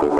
เพิ่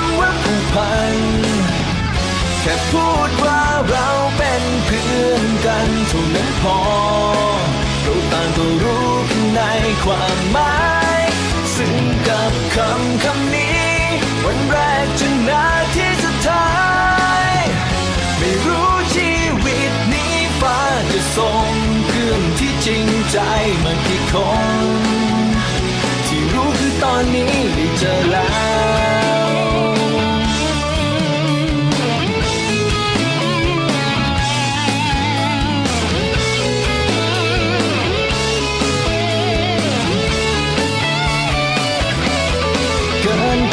ำว่าผูกพัน แค่พูดว่าเราเป็นเพื่อนกันเท่านั้นพอเราต่างก็รู้กันในความหมายซึ่งกับคำคำนี้ วันแรกจนนาทีสุดท้าย ไม่รู้ชีวิตนี้ฟ้าจะส่งเพื่อนที่จริงใจมากี่คนที่รู้คือตอนนี้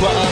เ